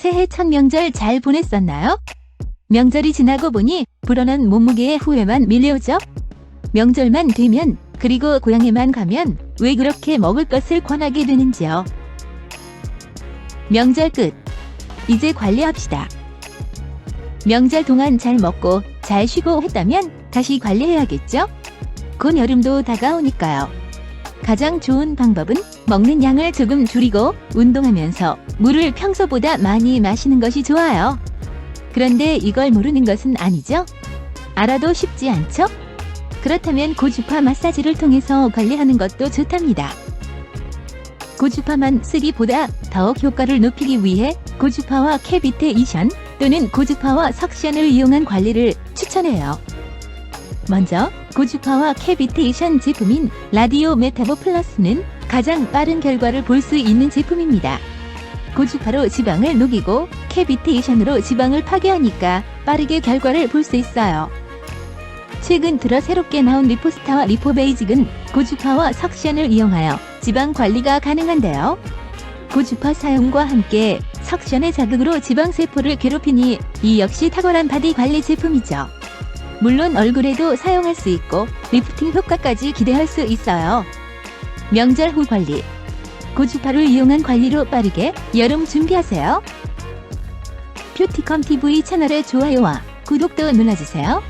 새해 첫 명절 잘 보냈었나요? 명절이 지나고 보니 불어난 몸무게의 후회만 밀려오죠? 명절만 되면 그리고 고향에만 가면 왜 그렇게 먹을 것을 권하게 되는지요? 명절 끝. 이제 관리합시다. 명절 동안 잘 먹고 잘 쉬고 했다면 다시 관리해야겠죠? 곧 여름도 다가오니까요. 가장 좋은 방법은 먹는 양을 조금 줄이고 운동하면서 물을 평소보다 많이 마시는 것이 좋아요. 그런데 이걸 모르는 것은 아니죠? 알아도 쉽지 않죠? 그렇다면 고주파 마사지를 통해서 관리하는 것도 좋답니다. 고주파만 쓰기보다 더욱 효과를 높이기 위해 고주파와 캐비테이션 또는 고주파와 석션을 이용한 관리를 추천해요. 먼저 고주파와 캐비테이션 제품인 라디오 메타보 플러스는 가장 빠른 결과를 볼 수 있는 제품입니다. 고주파로 지방을 녹이고 캐비테이션으로 지방을 파괴하니까 빠르게 결과를 볼 수 있어요. 최근 들어 새롭게 나온 리포스타와 리포베이직은 고주파와 석션을 이용하여 지방 관리가 가능한데요. 고주파 사용과 함께 석션의 자극으로 지방세포를 괴롭히니 이 역시 탁월한 바디 관리 제품이죠. 물론 얼굴에도 사용할 수 있고 리프팅 효과까지 기대할 수 있어요. 명절 후 관리. 고주파를 이용한 관리로 빠르게 여름 준비하세요. 뷰티컴 TV 채널의 좋아요와 구독도 눌러주세요.